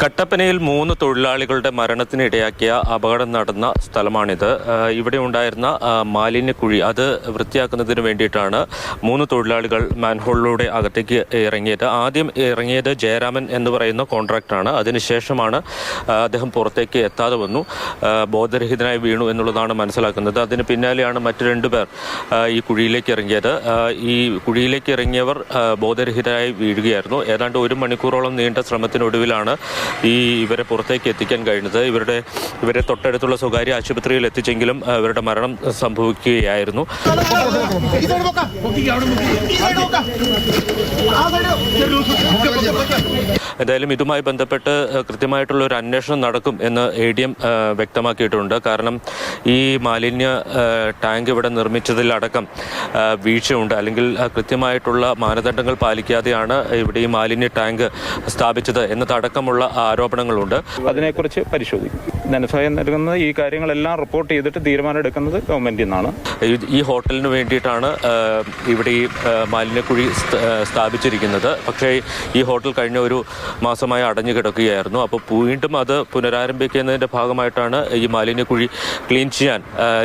കട്ടപ്പനയിൽ മൂന്ന് തൊഴിലാളികളുടെ മരണത്തിന് ഇടയാക്കിയ അപകടം നടന്ന സ്ഥലമാണിത്. ഇവിടെ ഉണ്ടായിരുന്ന മാലിന്യക്കുഴി അത് വൃത്തിയാക്കുന്നതിന് വേണ്ടിയിട്ടാണ് മൂന്ന് തൊഴിലാളികൾ മാൻഹോളിലൂടെ അകത്തേക്ക് ഇറങ്ങിയത്. ആദ്യം ഇറങ്ങിയത് ജയരാമൻ എന്ന് പറയുന്ന കോൺട്രാക്ടറാണ്. അതിനുശേഷമാണ് അദ്ദേഹം പുറത്തേക്ക് എത്താതെ വന്നു. ബോധരഹിതനായി വീണു എന്നുള്ളതാണ് മനസ്സിലാക്കുന്നത്. അതിന് പിന്നാലെയാണ് മറ്റു രണ്ടുപേർ പേർ ഈ കുഴിയിലേക്ക് ഇറങ്ങിയത്. ഈ കുഴിയിലേക്ക് ഇറങ്ങിയവർ ബോധരഹിതരായി വീഴുകയായിരുന്നു. ഏതാണ്ട് ഒരു മണിക്കൂറോളം നീണ്ട ശ്രമത്തിനൊടുവിലാണ് ഈ ഇവരെ പുറത്തേക്ക് എത്തിക്കാൻ കഴിഞ്ഞത് ഇവരുടെ ഇവരെ തൊട്ടടുത്തുള്ള സ്വകാര്യ ആശുപത്രിയിൽ എത്തിച്ചെങ്കിലും ഇവരുടെ മരണം സംഭവിക്കുകയായിരുന്നു. എന്തായാലും ഇതുമായി ബന്ധപ്പെട്ട് കൃത്യമായിട്ടുള്ള ഒരു അന്വേഷണം നടക്കും എന്ന് എ ഡി എം വ്യക്തമാക്കിയിട്ടുണ്ട്. കാരണം ഈ മാലിന്യ ടാങ്ക് ഇവിടെ നിർമ്മിച്ചതിലടക്കം വീഴ്ചയുണ്ട്. അല്ലെങ്കിൽ കൃത്യമായിട്ടുള്ള മാനദണ്ഡങ്ങൾ പാലിക്കാതെയാണ് ഇവിടെ ഈ മാലിന്യ ടാങ്ക് സ്ഥാപിച്ചത്. എന്നതടക്കമുള്ള ആരോപണങ്ങളുണ്ട്. അതിനെക്കുറിച്ച് പരിശോധിക്കും. ധനസഹായം നൽകുന്നത് ഈ കാര്യങ്ങളെല്ലാം റിപ്പോർട്ട് ചെയ്തിട്ട് തീരുമാനം എടുക്കുന്നത് ഗവൺമെന്റിൽ നിന്നാണ്. ഈ- ഹോട്ടലിന് വേണ്ടിയിട്ടാണ് ഇവിടെ ഈ മാലിന്യക്കുഴി സ്ഥാപിച്ചിരിക്കുന്നത്. പക്ഷേ ഈ ഹോട്ടൽ കഴിഞ്ഞ ഒരു മാസമായി അടഞ്ഞു കിടക്കുകയായിരുന്നു. അപ്പോൾ വീണ്ടും അത് പുനരാരംഭിക്കുന്നതിന്റെ ഭാഗമായിട്ടാണ് ഈ മാലിന്യക്കുഴി ക്ലീൻ ചെയ്യാൻ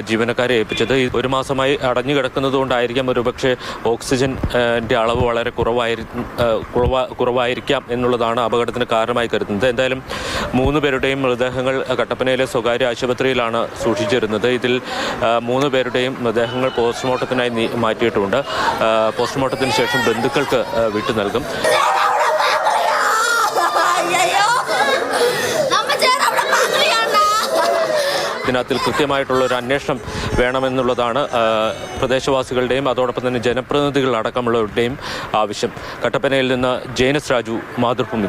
ജീവനക്കാരെ ഏൽപ്പിച്ചത്. ഒരു മാസമായി അടഞ്ഞു കിടക്കുന്നത് കൊണ്ടായിരിക്കാം ഒരുപക്ഷെ ഓക്സിജന്റെ അളവ് വളരെ കുറവായി കുറവായിരിക്കാം എന്നുള്ളതാണ് അപകടത്തിന് കാരണമായി കരുതുന്നത്. എന്തായാലും മൂന്ന് പേരുടെയും മൃതദേഹങ്ങൾ കട്ടപ്പനയിലെ സ്വകാര്യ ആശുപത്രിയിലാണ് സൂക്ഷിച്ചിരുന്നത്. ഇതിൽ മൂന്ന് പേരുടെയും മൃതദേഹങ്ങൾ പോസ്റ്റ്മോർട്ടത്തിനായി മാറ്റിയിട്ടുണ്ട്. പോസ്റ്റ്മോർട്ടത്തിന് ശേഷം ബന്ധുക്കൾക്ക് വിട്ടു നൽകും. ഇതിനകത്തിൽ കൃത്യമായിട്ടുള്ള ഒരു അന്വേഷണം വേണമെന്നുള്ളതാണ് പ്രദേശവാസികളുടെയും അതോടൊപ്പം തന്നെ ജനപ്രതിനിധികൾ അടക്കമുള്ളവരുടെയും ആവശ്യം. കട്ടപ്പനയിൽ നിന്ന് ജെയിനസ് രാജു മാതൃഭൂമി